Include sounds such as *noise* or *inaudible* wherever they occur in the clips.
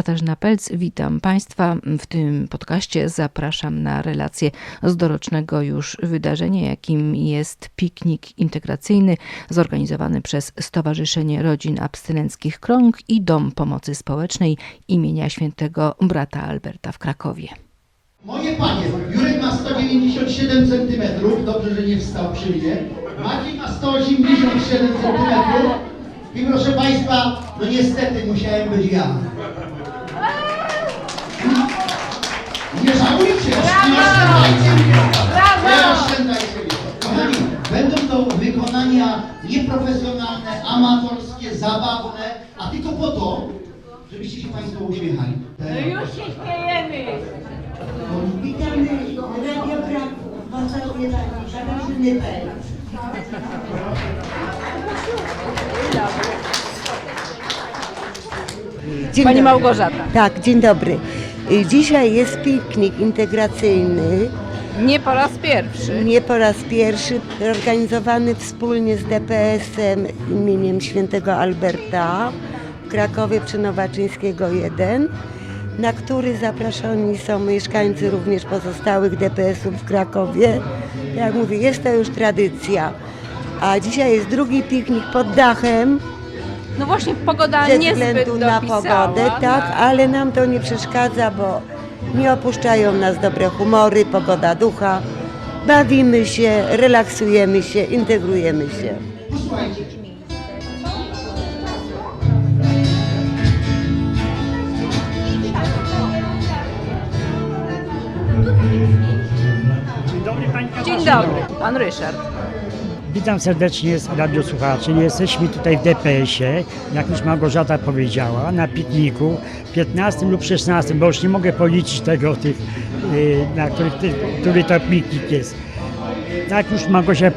Katarzyna Pelc, witam Państwa. W tym podcaście zapraszam na relację z dorocznego już wydarzenia, jakim jest piknik integracyjny zorganizowany przez Stowarzyszenie Rodzin Abstynenckich Krąg i Dom Pomocy Społecznej imienia świętego brata Alberta w Krakowie. Moje panie, Jurek ma 197 cm, dobrze, że nie wstał przy mnie. Maciej ma 187 cm. I proszę państwa, no niestety musiałem być ja. Nie żałujcie, nie oszczędzajcie mnie. Nie oszczędzajcie. Kochani, będą to wykonania nieprofesjonalne, amatorskie, zabawne, a tylko po to, żebyście się państwo uśmiechali. No już się śmiejemy. Witamy Radio Kraków, Katarzyny. Dzień Pani dobry. Małgorzata. Tak, dzień dobry. Y, Dzisiaj jest piknik integracyjny, Nie po raz pierwszy. nie po raz pierwszy, organizowany wspólnie z DPS-em imieniem świętego Alberta w Krakowie przy Nowaczyńskiego 1, na który zaproszeni są mieszkańcy również pozostałych DPS-ów w Krakowie. Jak mówię, jest to już tradycja. A dzisiaj jest drugi piknik pod dachem, No właśnie pogoda ze niezbyt względu na dopisała, pogodę, tak, ale nam to nie przeszkadza, bo nie opuszczają nas dobre humory, pogoda ducha. Bawimy się, relaksujemy się, integrujemy się. Dzień dobry, pan Ryszard. Witam serdecznie radiosłuchaczy. Jesteśmy tutaj w DPS-ie, jak już Małgorzata powiedziała, na pikniku 15 lub 16, bo już nie mogę policzyć tego, tych, yy, na których, który to piknik jest. Tak już Małgosia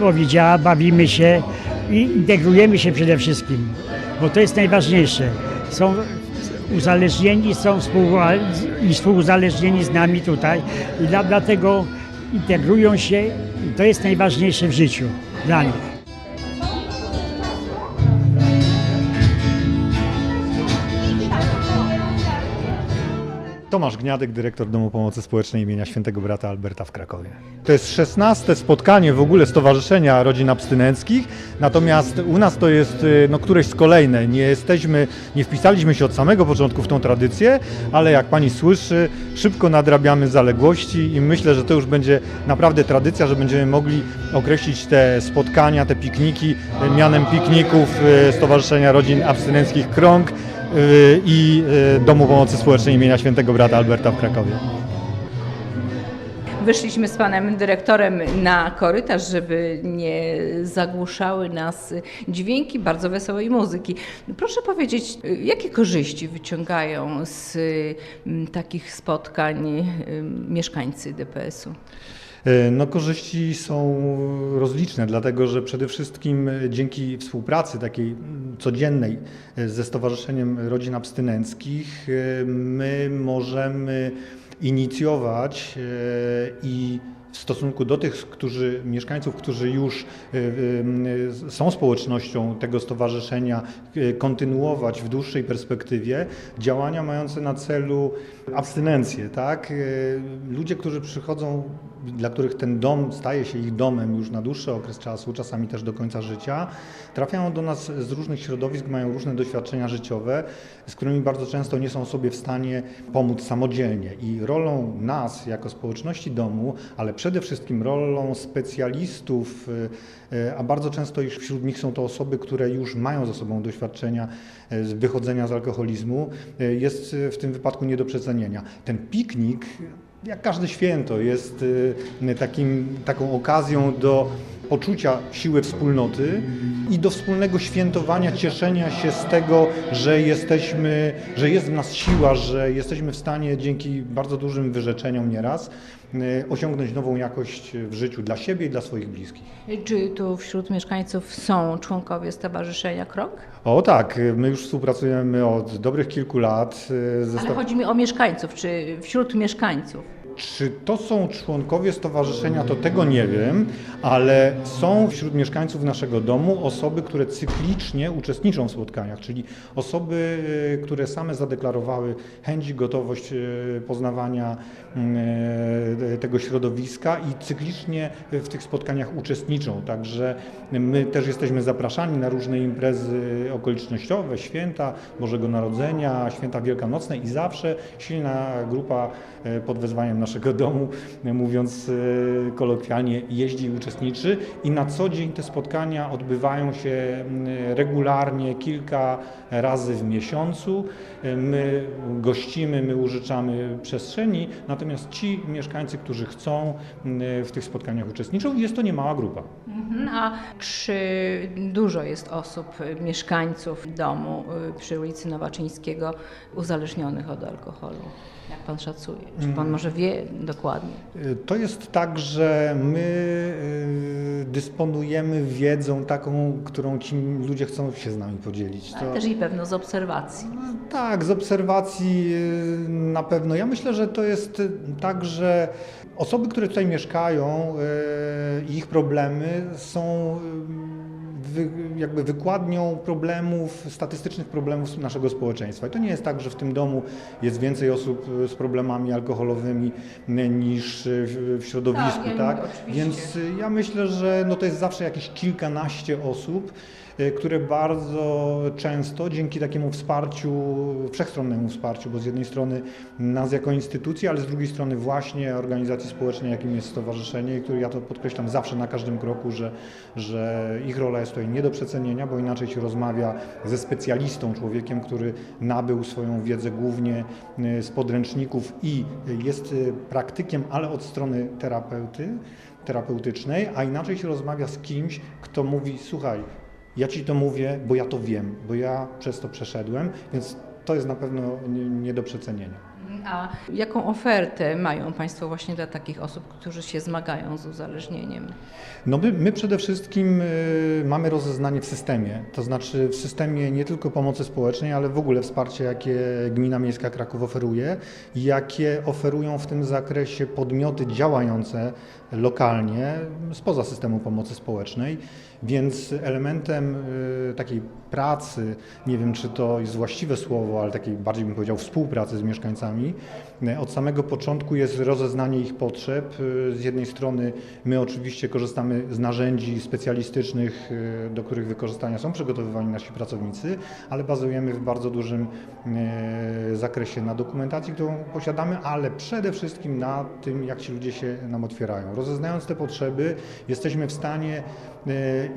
powiedziała, bawimy się i integrujemy się przede wszystkim, bo to jest najważniejsze. Są uzależnieni, są współuzależnieni z nami tutaj i dla, dlatego integrują się i to jest najważniejsze w życiu dla nich. Tomasz Gniadek, dyrektor Domu Pomocy Społecznej imienia Świętego Brata Alberta w Krakowie. To jest 16 spotkanie w ogóle Stowarzyszenia Rodzin Abstynenckich, natomiast u nas to jest y, no, któreś z kolejne. Nie jesteśmy, nie wpisaliśmy się od samego początku w tą tradycję, ale jak pani słyszy, szybko nadrabiamy zaległości i myślę, że to już będzie naprawdę tradycja, że będziemy mogli określić te spotkania, te pikniki mianem pikników y, Stowarzyszenia Rodzin Abstynenckich Krąg i y, Domu Pomocy Społecznej imienia Świętego Brata Alberta w Krakowie. Wyszliśmy z panem dyrektorem na korytarz, żeby nie zagłuszały nas dźwięki bardzo wesołej muzyki. Proszę powiedzieć, jakie korzyści wyciągają z takich spotkań mieszkańcy DPS-u? E, No, korzyści są rozliczne, dlatego że przede wszystkim e, dzięki współpracy takiej codziennej e, ze Stowarzyszeniem Rodzin Abstynenckich my możemy inicjować i w stosunku do tych, którzy, mieszkańców, którzy już e, e, są społecznością tego stowarzyszenia, e, kontynuować w dłuższej perspektywie działania mające na celu abstynencję. Tak? Ludzie, którzy przychodzą, dla których ten dom staje się ich domem już na dłuższy okres czasu, czasami też do końca życia, trafiają do nas z różnych środowisk, mają różne doświadczenia życiowe, z którymi bardzo często nie są sobie w stanie pomóc samodzielnie. I rolą nas, jako społeczności domu, ale przede wszystkim rolą specjalistów, y, a bardzo często już wśród nich są to osoby, które już mają za sobą doświadczenia y, z wychodzenia z alkoholizmu, y, jest w tym wypadku nie do przecenienia. Ten piknik, jak każde święto, jest takim, taką okazją do poczucia siły wspólnoty i do wspólnego świętowania, cieszenia się z tego, że jesteśmy, że jest w nas siła, że jesteśmy w stanie dzięki bardzo dużym wyrzeczeniom nieraz y, osiągnąć nową jakość w życiu dla siebie i dla swoich bliskich. Czy tu wśród mieszkańców są członkowie Stowarzyszenia Krąg? O tak, y, my już współpracujemy od dobrych kilku lat ze Ale chodzi mi o mieszkańców, czy wśród mieszkańców? Czy to są członkowie stowarzyszenia, to tego nie wiem, ale są wśród mieszkańców naszego domu osoby, które cyklicznie uczestniczą w spotkaniach, czyli osoby, e, które same zadeklarowały chęć gotowość e, poznawania e, tego środowiska i cyklicznie w tych spotkaniach uczestniczą. Także my też jesteśmy zapraszani na różne imprezy okolicznościowe, święta Bożego Narodzenia, święta wielkanocne i zawsze silna grupa pod wezwaniem naszego domu, mówiąc e, kolokwialnie, jeździ i uczestniczy i na co dzień te spotkania odbywają się m, regularnie, kilka razy w miesiącu. E, My gościmy, my użyczamy przestrzeni, natomiast ci mieszkańcy, którzy chcą m, w tych spotkaniach uczestniczą, jest to niemała grupa. Mhm, A czy dużo jest osób, y, mieszkańców domu y, przy ulicy Nowaczyńskiego uzależnionych od alkoholu? Jak pan szacuje? Czy pan może wie dokładnie? Y, To jest tak, że my y, dysponujemy wiedzą taką, którą ci ludzie chcą się z nami podzielić. Ale też i pewno z obserwacji. Tak, z obserwacji y, na pewno. Ja myślę, że to jest tak, że osoby, które tutaj mieszkają ich problemy są wy, jakby wykładnią problemów, statystycznych problemów naszego społeczeństwa. I to nie jest tak, że w tym domu jest więcej osób y, z problemami alkoholowymi y, niż y, w, w środowisku, Tak, ja tak? Więc ja myślę, że no to jest zawsze jakieś kilkanaście osób, które bardzo często dzięki takiemu wsparciu, wszechstronnemu wsparciu, bo z jednej strony nas jako instytucji, ale z drugiej strony właśnie organizacji społecznej, jakim jest stowarzyszenie, i ja to podkreślam zawsze na każdym kroku, że, że ich rola jest tutaj nie do przecenienia, bo inaczej się rozmawia ze specjalistą, człowiekiem, który nabył swoją wiedzę głównie y, z podręczników i jest y, praktykiem, ale od strony terapeuty, terapeutycznej, a inaczej się rozmawia z kimś, kto mówi, słuchaj, ja ci to mówię, bo ja to wiem, bo ja przez to przeszedłem, więc to jest na pewno nie, do przecenienia. A jaką ofertę mają Państwo właśnie dla takich osób, którzy się zmagają z uzależnieniem? No my, my przede wszystkim y, mamy rozeznanie w systemie, to znaczy w systemie nie tylko pomocy społecznej, ale w ogóle wsparcie, jakie Gmina Miejska Kraków oferuje, jakie oferują w tym zakresie podmioty działające lokalnie spoza systemu pomocy społecznej, więc elementem y, takiej pracy, nie wiem czy to jest właściwe słowo, ale takiej bardziej bym powiedział współpracy z mieszkańcami, od samego początku jest rozeznanie ich potrzeb. Y, Z jednej strony my oczywiście korzystamy z narzędzi specjalistycznych, y, do których wykorzystania są przygotowywani nasi pracownicy, ale bazujemy w bardzo dużym y, zakresie na dokumentacji, którą posiadamy, ale przede wszystkim na tym, jak ci ludzie się nam otwierają. Rozeznając te potrzeby, jesteśmy w stanie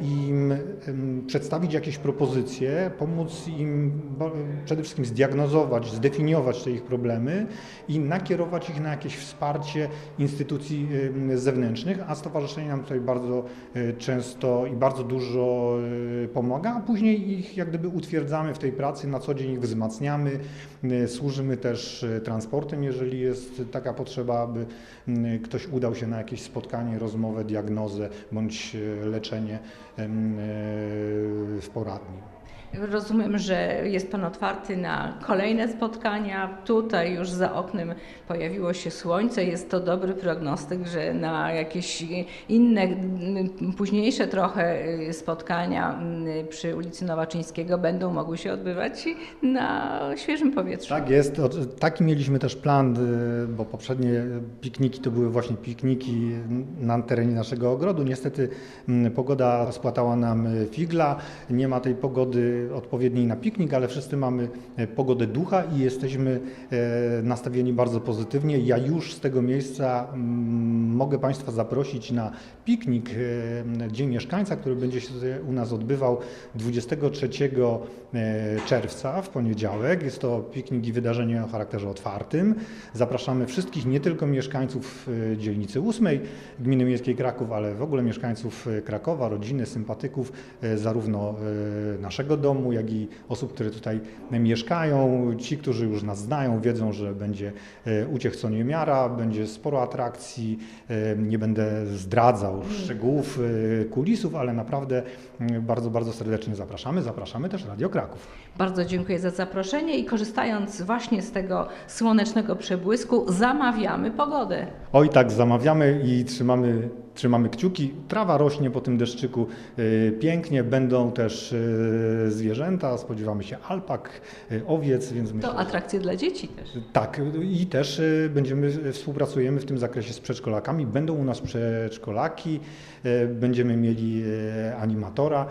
im przedstawić jakieś propozycje, pomóc im przede wszystkim zdiagnozować, zdefiniować te ich problemy i nakierować ich na jakieś wsparcie instytucji zewnętrznych, a stowarzyszenie nam tutaj bardzo y, często i bardzo dużo y, pomaga, a później ich jak gdyby utwierdzamy w tej pracy, na co dzień ich wzmacniamy, y, służymy też transportem, jeżeli jest taka potrzeba, aby ktoś udał się na jakieś spotkanie, rozmowę, diagnozę bądź leczenie w poradni. Rozumiem, że jest Pan otwarty na kolejne spotkania. Tutaj już za oknem pojawiło się słońce. Jest to dobry prognostyk, że na jakieś inne, m, późniejsze trochę y, spotkania m, przy ulicy Nowaczyńskiego będą mogły się odbywać na świeżym powietrzu. Tak jest. Taki mieliśmy też plan, y, bo poprzednie pikniki to były właśnie pikniki na terenie naszego ogrodu. Niestety mm, pogoda spłatała nam y, figla. Nie ma tej pogody odpowiedniej na piknik, ale wszyscy mamy e, pogodę ducha i jesteśmy e, nastawieni bardzo pozytywnie. Ja już z tego miejsca mm, mogę Państwa zaprosić na piknik e, Dzień Mieszkańca, który będzie się u nas odbywał 23 e, czerwca w poniedziałek. Jest to piknik i wydarzenie o charakterze otwartym. Zapraszamy wszystkich, nie tylko mieszkańców dzielnicy 8 Gminy Miejskiej Kraków, ale w ogóle mieszkańców Krakowa, rodziny, sympatyków zarówno naszego domu, domu, jak i osób, które tutaj mieszkają. Ci, którzy już nas znają, wiedzą, że będzie e, uciech co niemiara, będzie sporo atrakcji. E, Nie będę zdradzał szczegółów, e, kulisów, ale naprawdę bardzo, bardzo serdecznie zapraszamy. Zapraszamy też Radio Kraków. Bardzo dziękuję za zaproszenie i korzystając właśnie z tego słonecznego przebłysku, zamawiamy pogodę. Oj tak, zamawiamy i trzymamy, trzymamy kciuki. Trawa rośnie po tym deszczyku e, pięknie, będą też e, zwierzęta, spodziewamy się alpak, e, owiec, więc myślę, To atrakcje dla dzieci też. Tak, i też będziemy, współpracujemy w tym zakresie z przedszkolakami. Będą u nas przedszkolaki, będziemy mieli animatora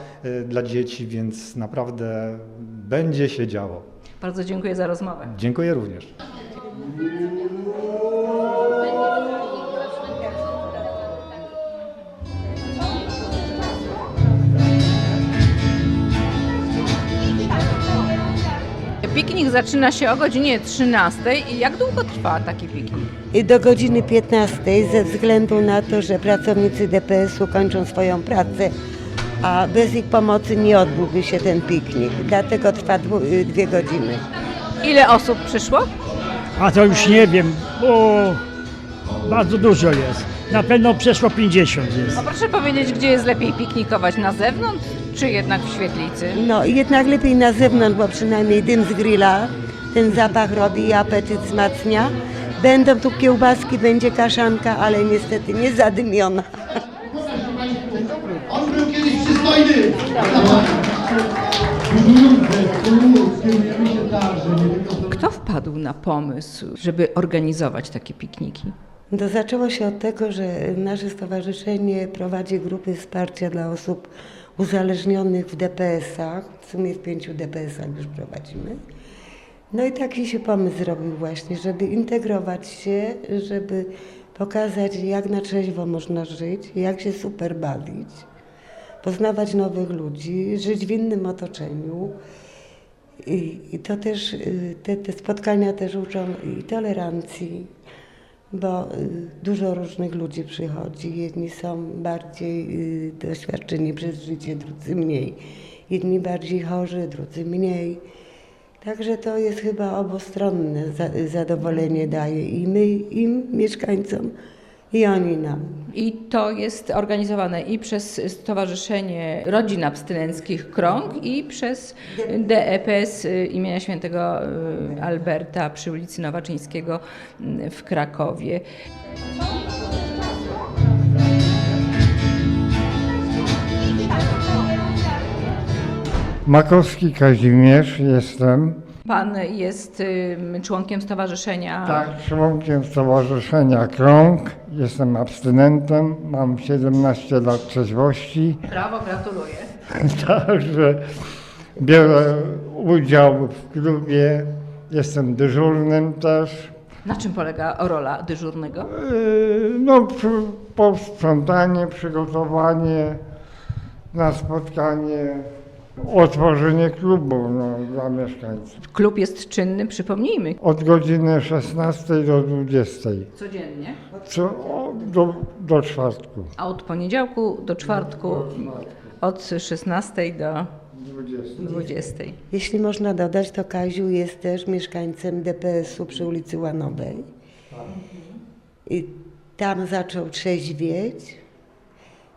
dla dzieci, więc naprawdę będzie się działo. Bardzo dziękuję za rozmowę. Dziękuję również. Piknik zaczyna się o godzinie 13 i jak długo trwa taki piknik? I do godziny 15 ze względu na to, że pracownicy DPS-u kończą swoją pracę, a bez ich pomocy nie odbyłby się ten piknik. Dlatego trwa dwu, y, dwie godziny. Ile osób przyszło? A to już nie wiem, bo bardzo dużo jest. Na pewno przeszło 50 jest. A proszę powiedzieć, gdzie jest lepiej piknikować? Na zewnątrz czy jednak w świetlicy? No jednak lepiej na zewnątrz, bo przynajmniej dym z grilla, ten zapach robi i apetyt wzmacnia. Będą tu kiełbaski, będzie kaszanka, ale niestety nie zadymiona. On był kiedyś przystojny. Kto wpadł na pomysł, żeby organizować takie pikniki? To zaczęło się od tego, że nasze stowarzyszenie prowadzi grupy wsparcia dla osób uzależnionych w DPS-ach. W sumie w pięciu DPS-ach już prowadzimy. No i taki się pomysł zrobił właśnie, żeby integrować się, żeby pokazać, jak na trzeźwo można żyć, jak się super bawić, poznawać nowych ludzi, żyć w innym otoczeniu. I, i to też, y, te, te spotkania też uczą i tolerancji, bo y, dużo różnych ludzi przychodzi. Jedni są bardziej y, doświadczeni przez życie, drudzy mniej. Jedni bardziej chorzy, drudzy mniej. Także to jest chyba obustronne za- zadowolenie daje i my im, mieszkańcom, i oni nam. I to jest organizowane i przez Stowarzyszenie Rodzin Abstynenckich Krąg i przez DEPS y, imienia świętego y, Alberta przy ulicy Nowaczyńskiego y, w Krakowie. Makowski Kazimierz jestem. Pan jest y, członkiem stowarzyszenia. Tak, członkiem Stowarzyszenia Krąg. Jestem abstynentem, mam 17 lat trzeźwości. Brawo, gratuluję. *laughs* Także biorę udział w klubie. Jestem dyżurnym też. Na czym polega rola dyżurnego? Yy, No, przy- posprzątanie, przygotowanie na spotkanie, otworzenie klubu no, dla mieszkańców. Klub jest czynny, przypomnijmy. Od godziny 16 do 20. Codziennie. Co, o, do, do czwartku. A od poniedziałku do czwartku od 16 do 20. 20. Jeśli można dodać, to Kaziu jest też mieszkańcem DPS-u przy ulicy Łanowej. I tam zaczął trzeźwieć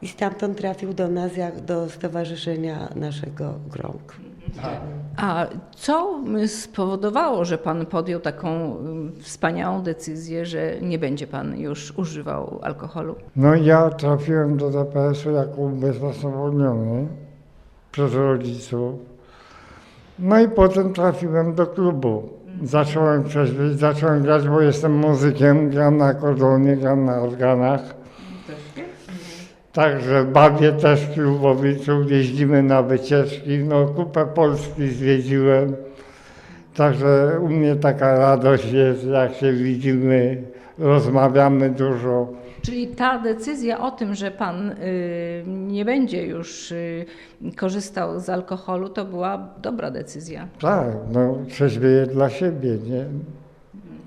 i stamtąd trafił do nas, jak do stowarzyszenia naszego Grąg. A co spowodowało, że pan podjął taką y, wspaniałą decyzję, że nie będzie pan już używał alkoholu? No ja trafiłem do DPS-u jako ubezwłasnowolniony przez rodziców. No i potem trafiłem do klubu. Zacząłem trzeźwieć, zacząłem grać, bo jestem muzykiem, gram na akordeonie, gram na organach. Także bawię też klubowiczów, jeździmy na wycieczki, no kupę Polski zwiedziłem. Także u mnie taka radość jest, jak się widzimy, rozmawiamy dużo. Czyli ta decyzja o tym, że pan y, nie będzie już y, korzystał z alkoholu, to była dobra decyzja. Tak, no trzeźwieję dla siebie, nie?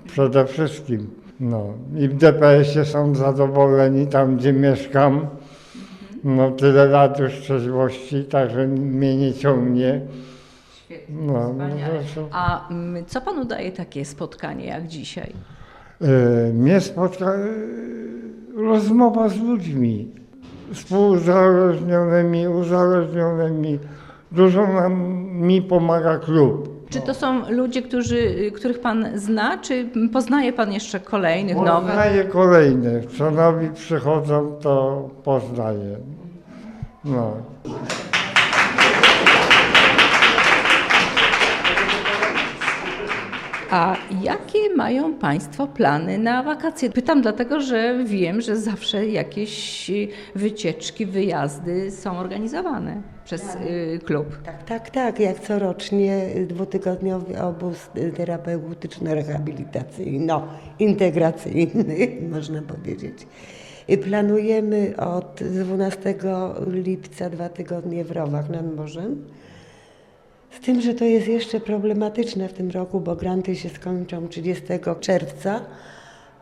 Przede wszystkim. No i w DPS-ie są zadowoleni tam, gdzie mieszkam. No tyle lat już trzeźwości, także mnie nie ciągnie. Świetnie, No, no wspaniale. zresztą. A mm, co panu daje takie spotkanie jak dzisiaj? E, Mnie spotka e, rozmowa z ludźmi współuzależnionymi, uzależnionymi. Dużo nam, mi pomaga klub. Czy to są ludzie, którzy, których pan zna, czy poznaje pan jeszcze kolejnych, nowych? Poznaję kolejnych. Co nowi przychodzą, to poznaję. No. A jakie mają Państwo plany na wakacje? Pytam dlatego, że wiem, że zawsze jakieś wycieczki, wyjazdy są organizowane przez y, klub. Tak, tak, tak, jak corocznie dwutygodniowy obóz terapeutyczno-rehabilitacyjno-integracyjny, *laughs* można powiedzieć. Planujemy od 12 lipca dwa tygodnie w Rowach nad morzem. Z tym, że to jest jeszcze problematyczne w tym roku, bo granty się skończą 30 czerwca,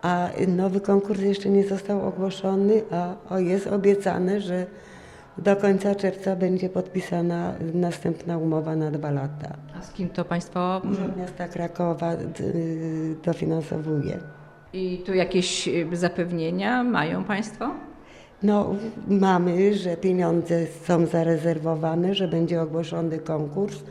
a nowy konkurs jeszcze nie został ogłoszony, a jest obiecane, że do końca czerwca będzie podpisana następna umowa na dwa lata. A z kim to Państwo? Urząd Miasta Krakowa y, dofinansowuje. I tu jakieś y, zapewnienia mają Państwo? No, mamy, że pieniądze są zarezerwowane, że będzie ogłoszony konkurs.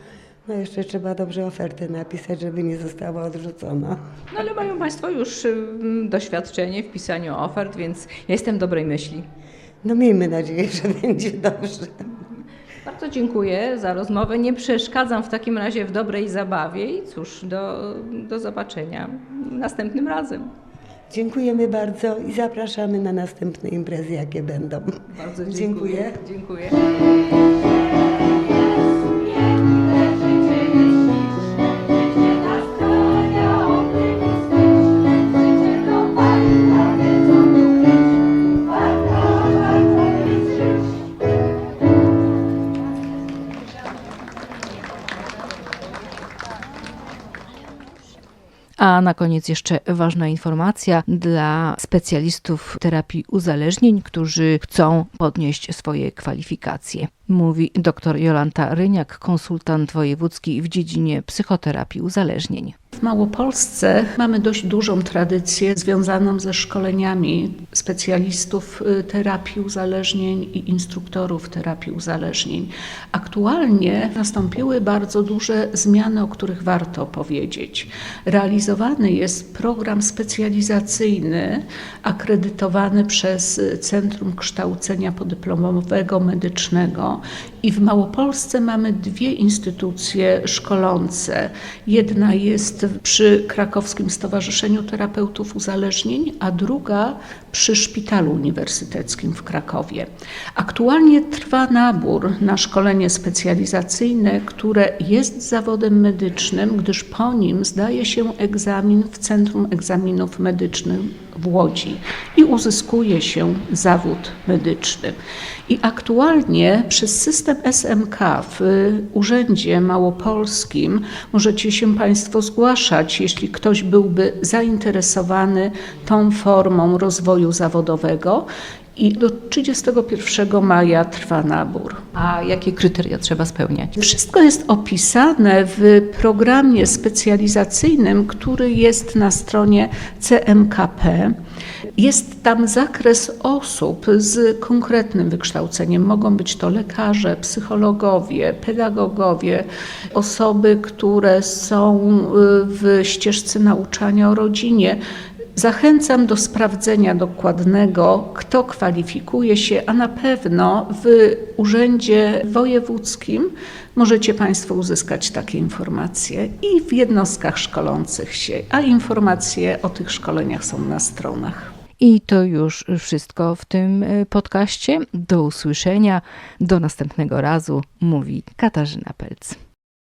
No jeszcze trzeba dobrze ofertę napisać, żeby nie została odrzucona. No ale mają Państwo już y, doświadczenie w pisaniu ofert, więc jestem dobrej myśli. No miejmy nadzieję, że *laughs* będzie dobrze. Bardzo dziękuję za rozmowę. Nie przeszkadzam w takim razie w dobrej zabawie i cóż, do, do zobaczenia następnym razem. Dziękujemy bardzo i zapraszamy na następne imprezy, jakie będą. Bardzo Dziękuję. dziękuję. Na koniec jeszcze ważna informacja dla specjalistów terapii uzależnień, którzy chcą podnieść swoje kwalifikacje. Mówi dr Jolanta Ryniak, konsultant wojewódzki w dziedzinie psychoterapii uzależnień. W Małopolsce mamy dość dużą tradycję związaną ze szkoleniami specjalistów y, terapii uzależnień i instruktorów terapii uzależnień. Aktualnie nastąpiły bardzo duże zmiany, o których warto powiedzieć. Realizowany jest program specjalizacyjny akredytowany przez Centrum Kształcenia Podyplomowego Medycznego i w Małopolsce mamy dwie instytucje szkolące. Jedna jest przy Krakowskim Stowarzyszeniu Terapeutów Uzależnień, a druga przy Szpitalu Uniwersyteckim w Krakowie. Aktualnie trwa nabór na szkolenie specjalizacyjne, które jest zawodem medycznym, gdyż po nim zdaje się egzamin w Centrum Egzaminów Medycznych w Łodzi i uzyskuje się zawód medyczny. I aktualnie przez system SMK w Urzędzie Małopolskim możecie się Państwo zgłaszać, jeśli ktoś byłby zainteresowany tą formą rozwoju zawodowego. I do 31 maja trwa nabór. A jakie kryteria trzeba spełniać? Wszystko jest opisane w programie specjalizacyjnym, który jest na stronie CMKP. Jest tam zakres osób z konkretnym wykształceniem. Mogą być to lekarze, psychologowie, pedagogowie, osoby, które są y, w ścieżce nauczania o rodzinie. Zachęcam do sprawdzenia dokładnego, kto kwalifikuje się, a na pewno w Urzędzie Wojewódzkim możecie Państwo uzyskać takie informacje i w jednostkach szkolących się, a informacje o tych szkoleniach są na stronach. I to już wszystko w tym e, podcaście. Do usłyszenia, do następnego razu, mówi Katarzyna Pelc.